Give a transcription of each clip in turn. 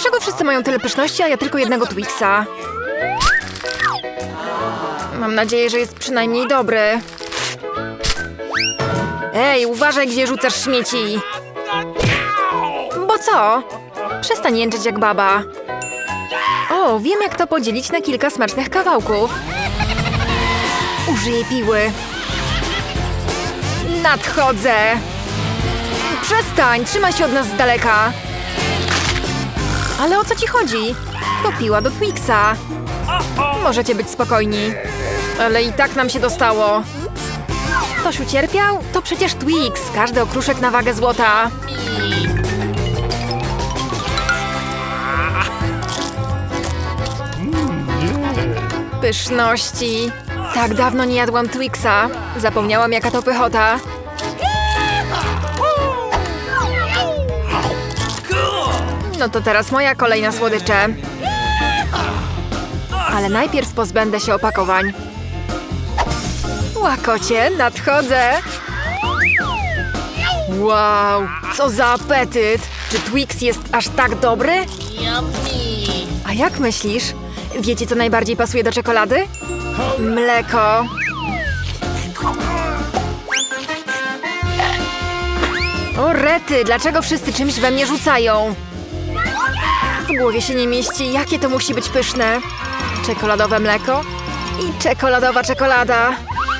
Dlaczego wszyscy mają tyle pyszności, a ja tylko jednego Twixa? Mam nadzieję, że jest przynajmniej dobry. Ej, uważaj, gdzie rzucasz śmieci. Bo co? Przestań jęczeć jak baba. O, wiem jak to podzielić na kilka smacznych kawałków. Użyję piły. Nadchodzę! Przestań, trzymaj się od nas z daleka. Ale o co ci chodzi? To piła do Twixa. Możecie być spokojni. Ale i tak nam się dostało. Ktoś ucierpiał? To przecież Twix. Każdy okruszek na wagę złota. Pyszności. Tak dawno nie jadłam Twixa. Zapomniałam jaka to pychota. No to teraz moja kolej na słodycze. Ale najpierw pozbędę się opakowań. Łakocie, nadchodzę! Wow, co za apetyt! Czy Twix jest aż tak dobry? A jak myślisz? Wiecie, co najbardziej pasuje do czekolady? Mleko. O rety, dlaczego wszyscy czymś we mnie rzucają? W głowie się nie mieści, jakie to musi być pyszne. Czekoladowe mleko i czekoladowa czekolada.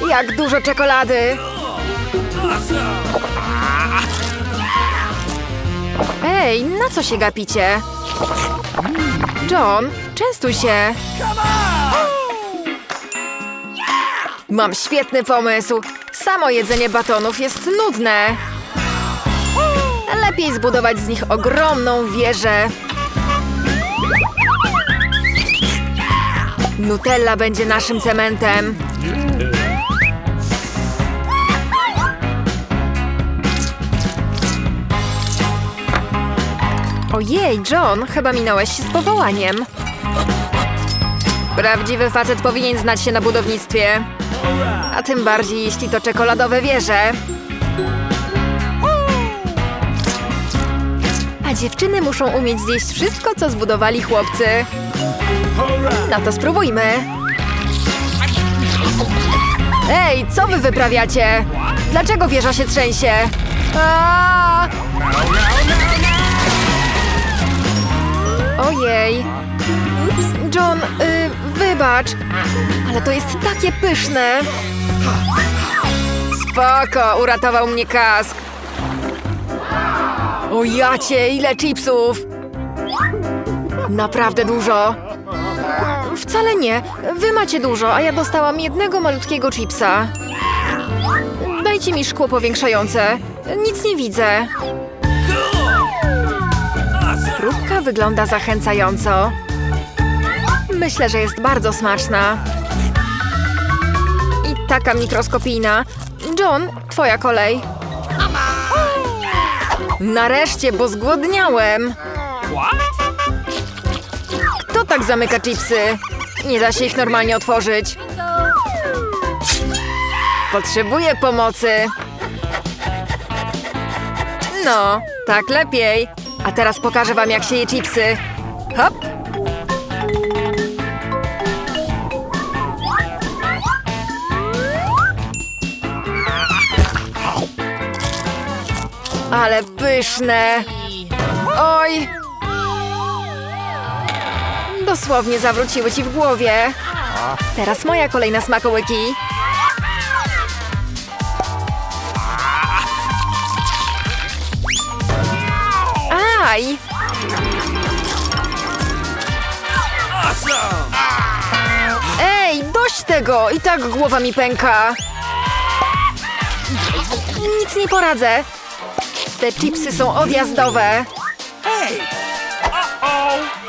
Jak dużo czekolady! Ej, na co się gapicie? John, częstuj się. Mam świetny pomysł. Samo jedzenie batonów jest nudne. Lepiej zbudować z nich ogromną wieżę. Nutella będzie naszym cementem. Ojej, John, chyba minąłeś się z powołaniem. Prawdziwy facet powinien znać się na budownictwie. A tym bardziej, jeśli to czekoladowe wieże. A dziewczyny muszą umieć zjeść wszystko, co zbudowali chłopcy. No to spróbujmy. Ej, co wy wyprawiacie? Dlaczego wieża się trzęsie? Ojej. John, y, wybacz. Ale to jest takie pyszne. Spoko, uratował mnie kask. O jacie, ile chipsów! Naprawdę dużo. Wcale nie. Wy macie dużo, a ja dostałam jednego malutkiego chipsa. Dajcie mi szkło powiększające. Nic nie widzę. Próbka wygląda zachęcająco. Myślę, że jest bardzo smaczna. I taka mikroskopijna. John, twoja kolej. Nareszcie, bo zgłodniałem. Kto tak zamyka chipsy? Nie da się ich normalnie otworzyć. Potrzebuję pomocy. No, tak lepiej. A teraz pokażę wam, jak się je chipsy. Hop! Ale pyszne! Oj! Dosłownie zawróciły ci w głowie. Teraz moja kolejna smakołyki. Aj! Ej, dość tego! I tak głowa mi pęka. Nic nie poradzę. Te chipsy są odjazdowe.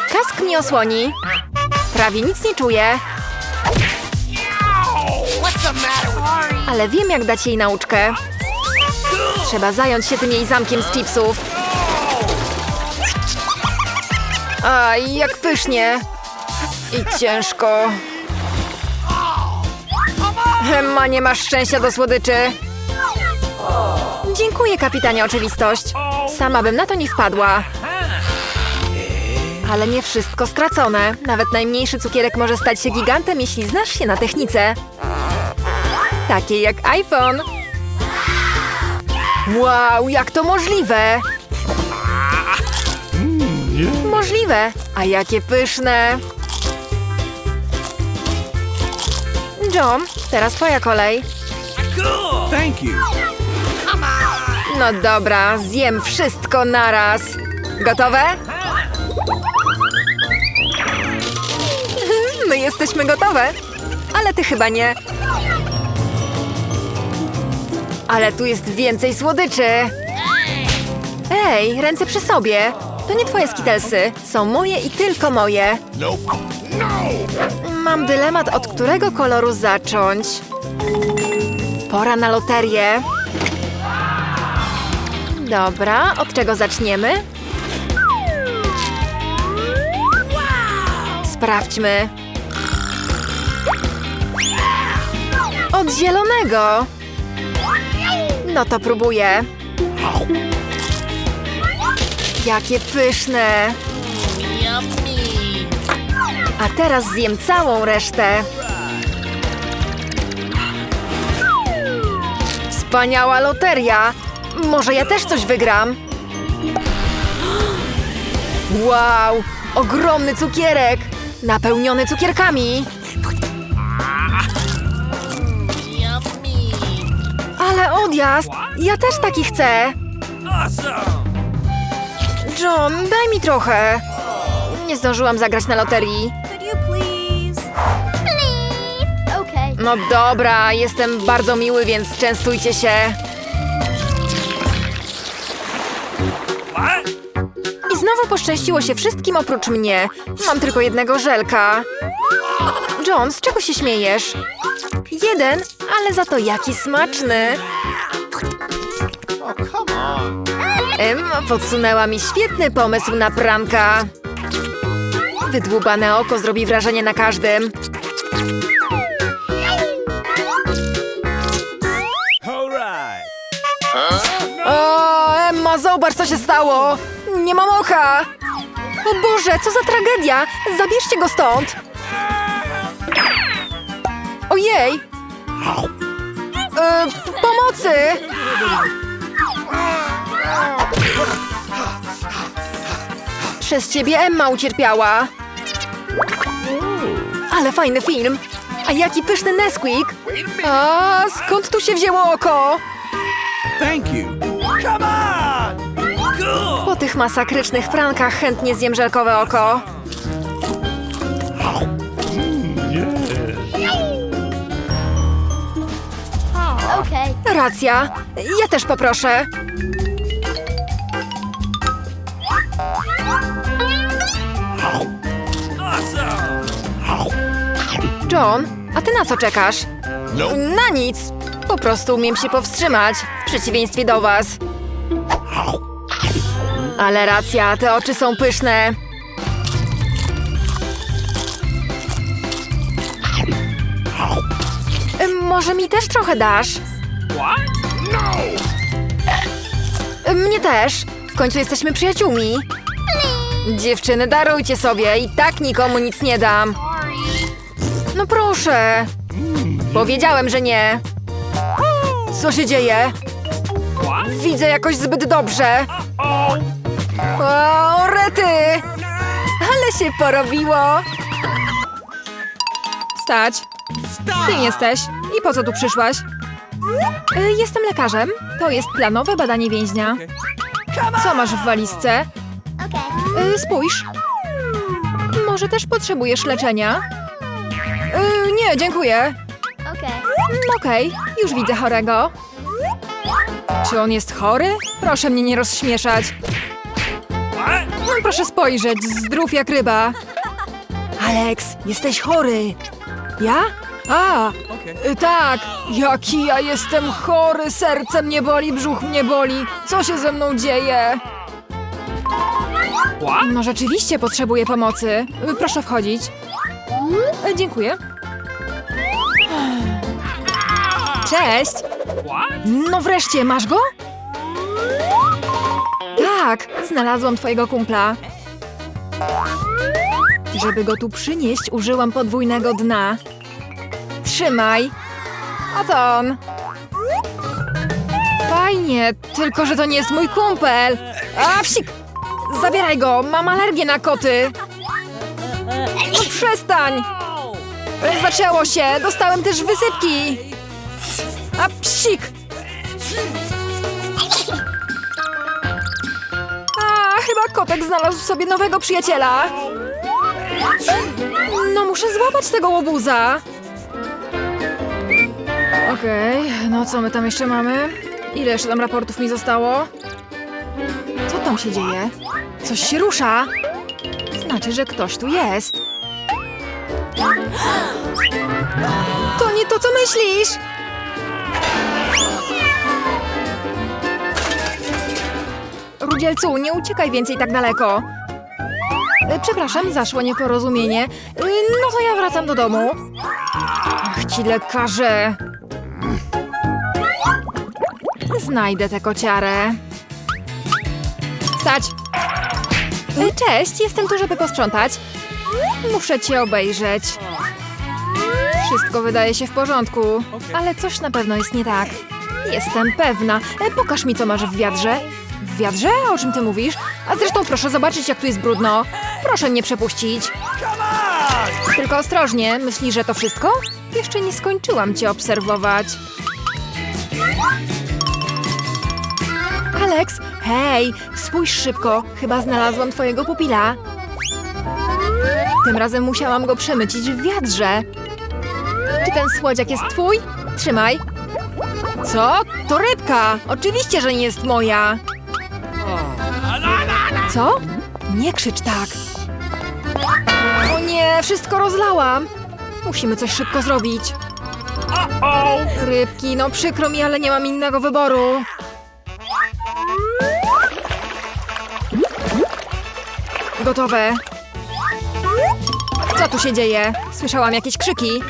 Kask mnie osłoni. Prawie nic nie czuję. Ale wiem, jak dać jej nauczkę. Trzeba zająć się tym jej zamkiem z chipsów. Aj, jak pysznie. I ciężko. Emma, nie masz szczęścia do słodyczy. Dziękuję, kapitanie oczywistość. Sama bym na to nie wpadła. Ale nie wszystko stracone. Nawet najmniejszy cukierek może stać się gigantem, jeśli znasz się na technice. Takie jak iPhone. Wow, jak to możliwe? Możliwe. A jakie pyszne. John, teraz twoja kolej. Thank you. No dobra, zjem wszystko naraz. Gotowe? My jesteśmy gotowe, ale ty chyba nie. Ale tu jest więcej słodyczy. Ej, ręce przy sobie. To nie twoje skitelsy, są moje i tylko moje. Mam dylemat, od którego koloru zacząć. Pora na loterię. Dobra, od czego zaczniemy? Sprawdźmy. Od zielonego. No to próbuję. Jakie pyszne. A teraz zjem całą resztę. Wspaniała loteria! Może ja też coś wygram? Wow! Ogromny cukierek! Napełniony cukierkami! Ale odjazd! Ja też taki chcę! John, daj mi trochę! Nie zdążyłam zagrać na loterii. No dobra, jestem bardzo miły, więc częstujcie się. Znowu poszczęściło się wszystkim oprócz mnie. Mam tylko jednego żelka. John, z czego się śmiejesz? Jeden, ale za to jaki smaczny. Emma podsunęła mi świetny pomysł na pranka. Wydłubane oko zrobi wrażenie na każdym. O, Emma, zobacz, co się stało! Nie mam oka! O Boże, co za tragedia! Zabierzcie go stąd! Ojej! E, pomocy! Przez ciebie Emma ucierpiała. Ale fajny film. A jaki pyszny Nesquik! A skąd tu się wzięło oko? Thank you. Come on. Cool. Tych masakrycznych prankach chętnie zjem żelkowe oko. Racja. Ja też poproszę. John, a ty na co czekasz? Nope. Na nic. Po prostu umiem się powstrzymać, w przeciwieństwie do was. Ale racja, te oczy są pyszne. Może mi też trochę dasz? What? No. Mnie też. W końcu jesteśmy przyjaciółmi. Dziewczyny, darujcie sobie. I tak nikomu nic nie dam. No proszę. Powiedziałem, że nie. Co się dzieje? Widzę jakoś zbyt dobrze. O, rety! Ale się porobiło. Stać. Kim jesteś? I po co tu przyszłaś? Y, Jestem lekarzem. To jest planowe badanie więźnia. Co masz w walizce? Y, Spójrz. Może też potrzebujesz leczenia? Y, Nie, dziękuję. Mm, Okej, już widzę chorego. Czy on jest chory? Proszę mnie nie rozśmieszać. No proszę spojrzeć, zdrów jak ryba. Alex, jesteś chory. Ja? A, y, tak. Jaki ja jestem chory, serce mnie boli, brzuch mnie boli. Co się ze mną dzieje? No rzeczywiście potrzebuję pomocy. Y, Proszę wchodzić. Y, Dziękuję. Cześć. No wreszcie, masz go? Tak, znalazłam twojego kumpla. Żeby go tu przynieść, użyłam podwójnego dna. Trzymaj. Oto on. Fajnie, tylko że to nie jest mój kumpel. A, psik! Zabieraj go, mam alergię na koty. No przestań! Zaczęło się, dostałem też wysypki. A, psik! Kotek znalazł sobie nowego przyjaciela. No, muszę złapać tego łobuza. Okej, no co my tam jeszcze mamy? Ile jeszcze tam raportów mi zostało? Co tam się dzieje? Coś się rusza. Znaczy, że ktoś tu jest. To nie to, co myślisz! Rudzielcu, nie uciekaj więcej tak daleko. E, Przepraszam, zaszło nieporozumienie. E, No to ja wracam do domu. Ach, ci lekarze. Znajdę tę kociarę. Stać! E, Cześć, jestem tu, żeby posprzątać. Muszę cię obejrzeć. Wszystko wydaje się w porządku, ale coś na pewno jest nie tak. Jestem pewna. Pokaż mi, co masz w wiadrze. W wiadrze? O czym ty mówisz? A zresztą proszę zobaczyć, jak tu jest brudno. Proszę mnie przepuścić. Tylko ostrożnie. Myślisz, że to wszystko? Jeszcze nie skończyłam cię obserwować. Alex, hej, spójrz szybko. Chyba znalazłam twojego pupila. Tym razem musiałam go przemycić w wiadrze. Czy ten słodziak jest twój? Trzymaj. Co? To rybka! Oczywiście, że nie jest moja. Co? Nie krzycz tak. O nie, wszystko rozlałam. Musimy coś szybko zrobić. Rybki, no przykro mi, ale nie mam innego wyboru. Gotowe. Co tu się dzieje? Słyszałam jakieś krzyki.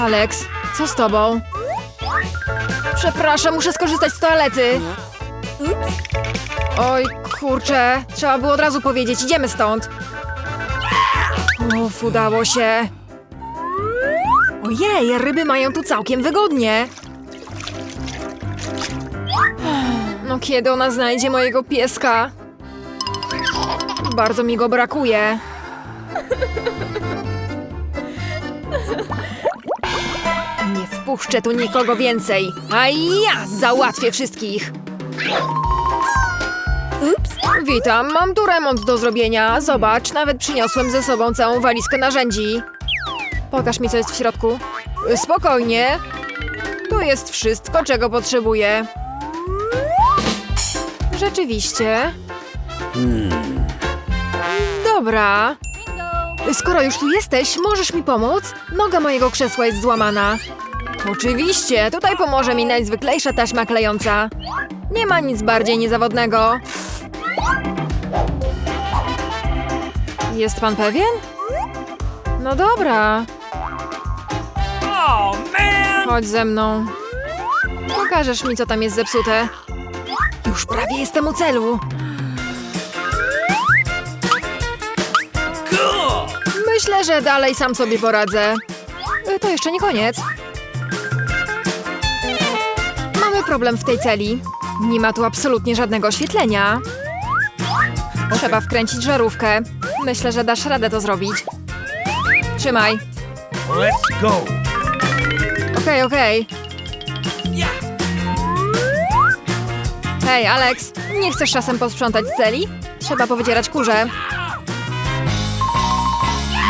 Alex, co z tobą? Przepraszam, muszę skorzystać z toalety. Oj, kurczę, trzeba było od razu powiedzieć, idziemy stąd. Uf, udało się. Ojej, ryby mają tu całkiem wygodnie. No kiedy ona znajdzie mojego pieska? Bardzo mi go brakuje. Nie wpuszczę tu nikogo więcej, a ja załatwię wszystkich. Witam, mam tu remont do zrobienia. Zobacz, nawet przyniosłem ze sobą całą walizkę narzędzi. Pokaż mi, co jest w środku. Spokojnie. Tu jest wszystko, czego potrzebuję. Rzeczywiście. Dobra. Skoro już tu jesteś, możesz mi pomóc? Noga mojego krzesła jest złamana. Oczywiście, tutaj pomoże mi najzwyklejsza taśma klejąca. Nie ma nic bardziej niezawodnego. Jest pan pewien? No dobra, chodź ze mną. Pokażesz mi, co tam jest zepsute. Już prawie jestem u celu. Myślę, że dalej sam sobie poradzę. Y, To jeszcze nie koniec. Mamy problem w tej celi. Nie ma tu absolutnie żadnego oświetlenia. Trzeba wkręcić żarówkę. Myślę, że dasz radę to zrobić. Trzymaj. Let's go. Okej, okej. Yeah. Hej, Alex, nie chcesz czasem posprzątać celi? Trzeba powycierać kurze.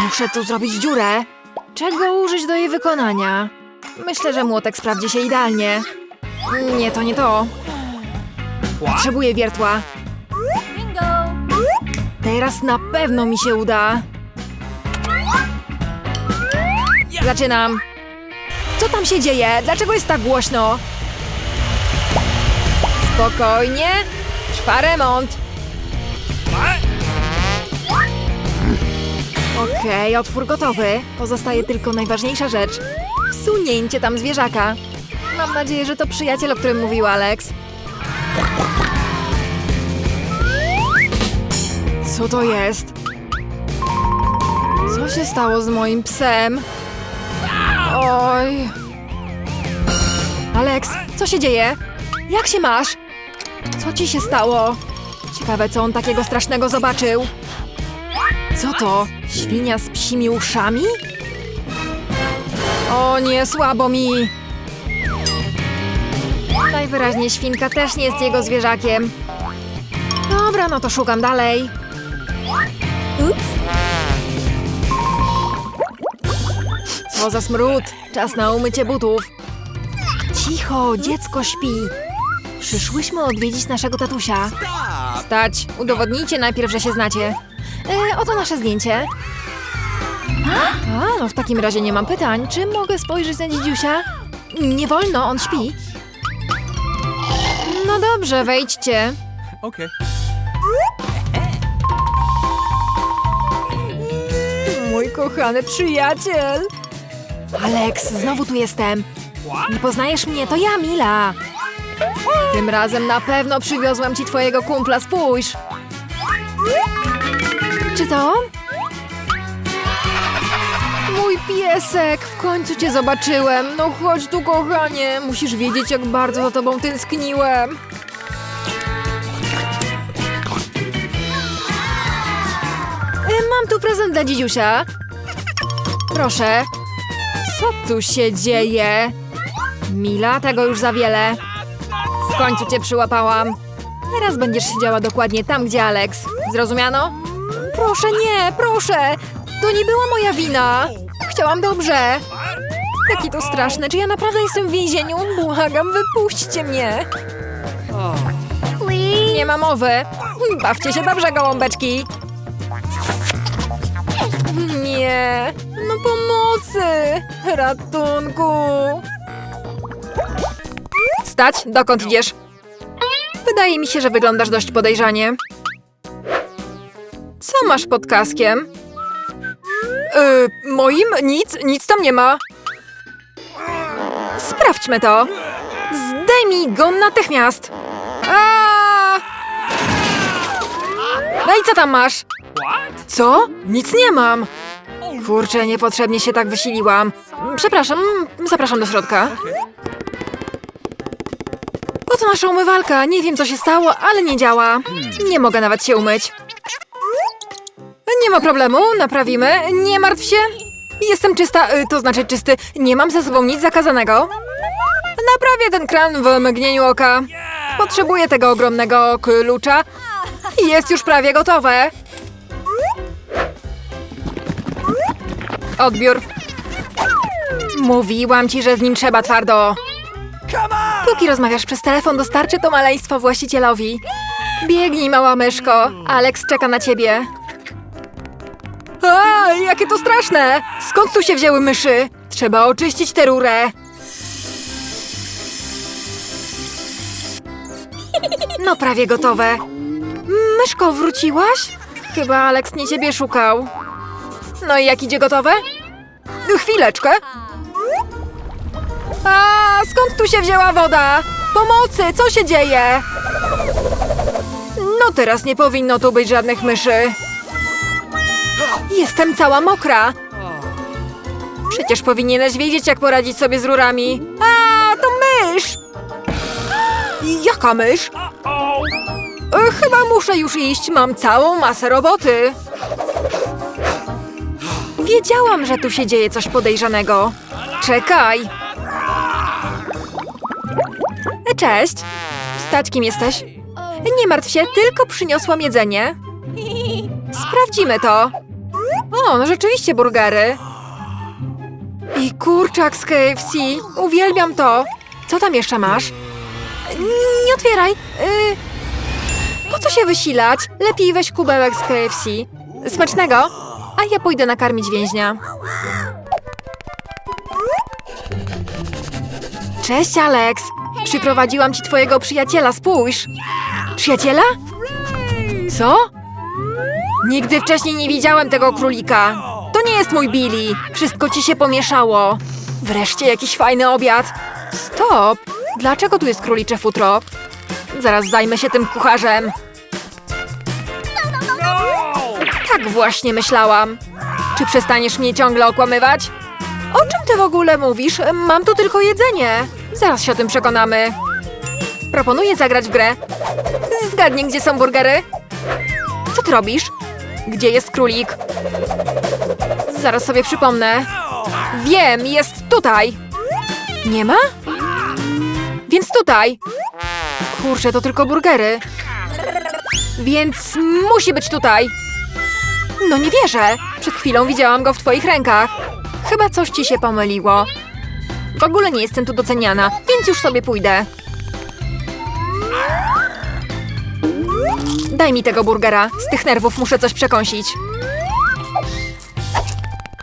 Muszę tu zrobić dziurę. Czego użyć do jej wykonania? Myślę, że młotek sprawdzi się idealnie. Nie, to nie to. Potrzebuję wiertła. Teraz na pewno mi się uda. Zaczynam. Co tam się dzieje? Dlaczego jest tak głośno? Spokojnie. Trwa remont. Okej, otwór gotowy. Pozostaje tylko najważniejsza rzecz. Wsunięcie tam zwierzaka. Mam nadzieję, że to przyjaciel, o którym mówił Alex. Co to jest? Co się stało z moim psem? Oj. Alex, co się dzieje? Jak się masz? Co ci się stało? Ciekawe, co on takiego strasznego zobaczył. Co to? Świnia z psimi uszami? O nie, słabo mi. Najwyraźniej świnka też nie jest jego zwierzakiem. Dobra, no to szukam dalej. Ups. Co za smród. Czas na umycie butów. Cicho, dziecko śpi. Przyszłyśmy odwiedzić naszego tatusia. Stać, udowodnijcie najpierw, że się znacie. E, oto nasze zdjęcie. A, no w takim razie nie mam pytań. Czy mogę spojrzeć na dzidziusia? Nie wolno, on śpi. No dobrze, wejdźcie. Okay. Mój kochany przyjaciel. Alex, znowu tu jestem. Nie poznajesz mnie, to ja, Mila. Tym razem na pewno przywiozłam ci twojego kumpla, spójrz. Czy to on? Mój piesek, w końcu cię zobaczyłem. No chodź tu, kochanie. Musisz wiedzieć, jak bardzo za tobą tęskniłem. Mam tu prezent dla dzidziusia. Proszę. Co tu się dzieje? Mila, tego już za wiele. W końcu cię przyłapałam. Teraz będziesz siedziała dokładnie tam, gdzie Alex. Zrozumiano? Proszę, nie, proszę. To nie była moja wina. Chciałam dobrze. Jaki to straszne. Czy ja naprawdę jestem w więzieniu? Błagam, wypuśćcie mnie. Nie ma mowy. Bawcie się dobrze, gołąbeczki. Nie. No pomocy. Ratunku. Stać, dokąd idziesz? Wydaje mi się, że wyglądasz dość podejrzanie. Co masz pod kaskiem? Yy, moim? Nic, nic tam nie ma. Sprawdźmy to. Zdejmij go natychmiast. A! No i co tam masz? Co? Nic nie mam. Kurczę, niepotrzebnie się tak wysiliłam. Przepraszam, zapraszam do środka. Oto nasza umywalka. Nie wiem, co się stało, ale nie działa. Nie mogę nawet się umyć. Nie ma problemu, naprawimy. Nie martw się. Jestem czysta, y, to znaczy czysty. Nie mam ze sobą nic zakazanego. Naprawię ten kran w mgnieniu oka. Potrzebuję tego ogromnego klucza. Jest już prawie gotowe. Odbiór. Mówiłam ci, że z nim trzeba twardo. Póki rozmawiasz przez telefon, dostarczy to maleństwo właścicielowi. Biegnij, mała myszko. Alex czeka na ciebie. A, jakie to straszne! Skąd tu się wzięły myszy? Trzeba oczyścić tę rurę. No prawie gotowe. Myszko, wróciłaś? Chyba Alex nie ciebie szukał. No i jak idzie gotowe? Chwileczkę. A skąd tu się wzięła woda? Pomocy, co się dzieje? No teraz nie powinno tu być żadnych myszy. Jestem cała mokra. Przecież powinieneś wiedzieć, jak poradzić sobie z rurami. A, to mysz! Jaka mysz? E, Chyba muszę już iść, mam całą masę roboty. Wiedziałam, że tu się dzieje coś podejrzanego. Czekaj. E, Cześć. Stać, kim jesteś? Nie martw się, tylko przyniosłam jedzenie. Sprawdzimy to. O, no rzeczywiście burgery. I kurczak z KFC. Uwielbiam to. Co tam jeszcze masz? Nie otwieraj. Y, po co się wysilać? Lepiej weź kubełek z KFC. Smacznego. A ja pójdę nakarmić więźnia. Cześć, Alex. Przyprowadziłam ci twojego przyjaciela, spójrz. Przyjaciela? Co? Nigdy wcześniej nie widziałem tego królika. To nie jest mój Billy. Wszystko ci się pomieszało. Wreszcie jakiś fajny obiad. Stop! Dlaczego tu jest królicze futro? Zaraz zajmę się tym kucharzem. Tak właśnie myślałam. Czy przestaniesz mnie ciągle okłamywać? O czym ty w ogóle mówisz? Mam tu tylko jedzenie. Zaraz się o tym przekonamy. Proponuję zagrać w grę. Zgadnij, gdzie są burgery. Co ty robisz? Gdzie jest królik? Zaraz sobie przypomnę. Wiem, jest tutaj. Nie ma? Więc tutaj. Kurczę, to tylko burgery. Więc musi być tutaj. No nie wierzę. Przed chwilą widziałam go w twoich rękach. Chyba coś ci się pomyliło. W ogóle nie jestem tu doceniana, więc już sobie pójdę. Daj mi tego burgera. Z tych nerwów muszę coś przekąsić.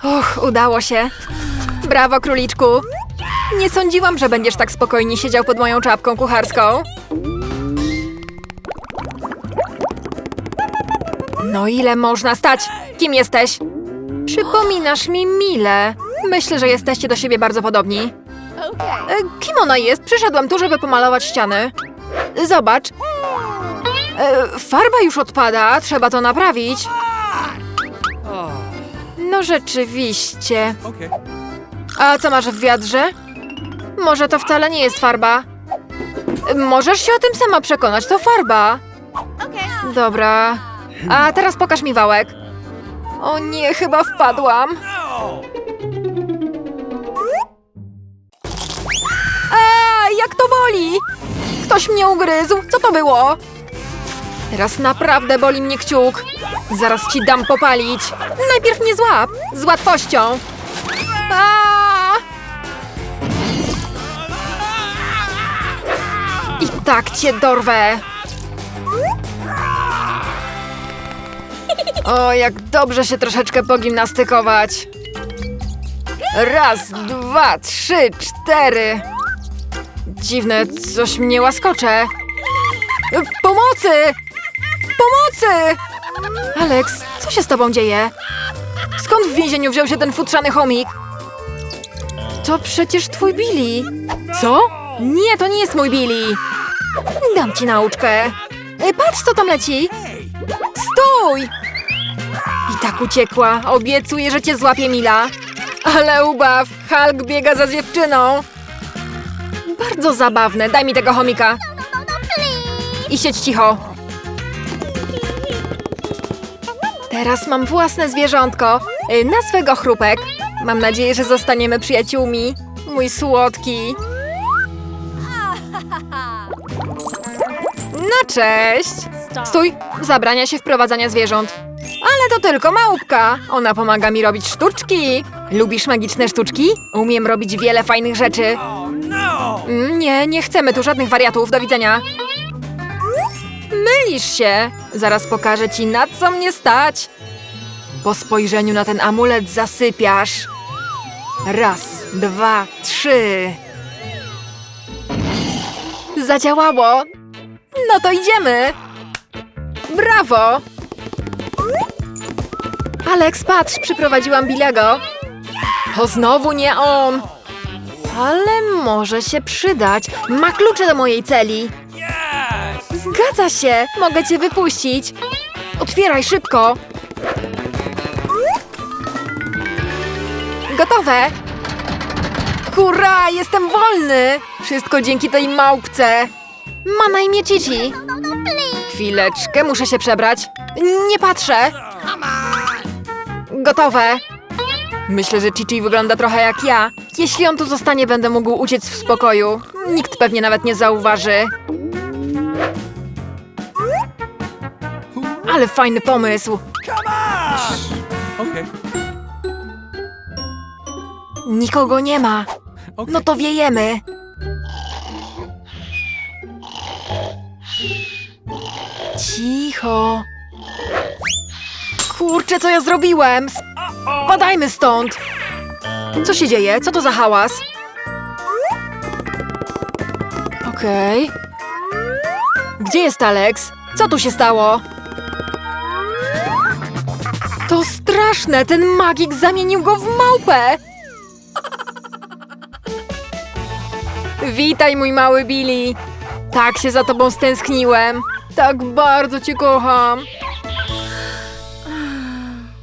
Och, udało się. Brawo, króliczku. Nie sądziłam, że będziesz tak spokojnie siedział pod moją czapką kucharską. No ile można stać? Kim jesteś? Przypominasz mi Milę. Myślę, że jesteście do siebie bardzo podobni. E, Kim ona jest? Przyszedłem tu, żeby pomalować ściany. Zobacz. E, Farba już odpada, trzeba to naprawić. No rzeczywiście. A co masz w wiadrze? Może to wcale nie jest farba. Możesz się o tym sama przekonać, to farba. Dobra. A teraz pokaż mi wałek. O nie, chyba wpadłam. A, jak to boli! Ktoś mnie ugryzł. Co to było? Teraz naprawdę boli mnie kciuk. Zaraz ci dam popalić. Najpierw mnie złap. Z łatwością. A! I tak cię dorwę. O, jak dobrze się troszeczkę pogimnastykować. Raz, dwa, trzy, cztery. Dziwne, coś mnie łaskocze. Pomocy! Pomocy! Alex, co się z tobą dzieje? Skąd w więzieniu wziął się ten futrzany chomik? To przecież twój Billy. Co? Nie, to nie jest mój Billy. Dam ci nauczkę. E, Patrz, co tam leci. Stój! Tak uciekła. Obiecuję, że cię złapie Mila. Ale ubaw, Hulk biega za dziewczyną. Bardzo zabawne. Daj mi tego chomika. I siedź cicho. Teraz mam własne zwierzątko. Y, Nazwę go Chrupek. Mam nadzieję, że zostaniemy przyjaciółmi. Mój słodki. No cześć. Stój, zabrania się wprowadzania zwierząt. To tylko małpka. Ona pomaga mi robić sztuczki. Lubisz magiczne sztuczki? Umiem robić wiele fajnych rzeczy. Oh no! Mm, Nie, nie chcemy tu żadnych wariatów. Do widzenia. Mylisz się. Zaraz pokażę ci, na co mnie stać. Po spojrzeniu na ten amulet zasypiasz. Raz, dwa, trzy. Zadziałało. No to idziemy. Brawo. Alex, patrz, przyprowadziłam Bilego. To znowu nie on. Ale może się przydać. Ma klucze do mojej celi. Zgadza się. Mogę cię wypuścić. Otwieraj szybko. Gotowe. Hurra, jestem wolny. Wszystko dzięki tej małpce. Ma na imię Cici. No, no, please. Chwileczkę, muszę się przebrać. Nie patrzę. Gotowe. Myślę, że Chichi wygląda trochę jak ja. Jeśli on tu zostanie, będę mógł uciec w spokoju. Nikt pewnie nawet nie zauważy. Ale fajny pomysł. Okay. Nikogo nie ma. No to wiejemy. Cicho. Kurczę, co ja zrobiłem? Spadajmy stąd. Co się dzieje? Co to za hałas? Okej. Gdzie jest Alex? Co tu się stało? To straszne! Ten magik zamienił go w małpę! Witaj, mój mały Billy! Tak się za tobą stęskniłem. Tak bardzo cię kocham.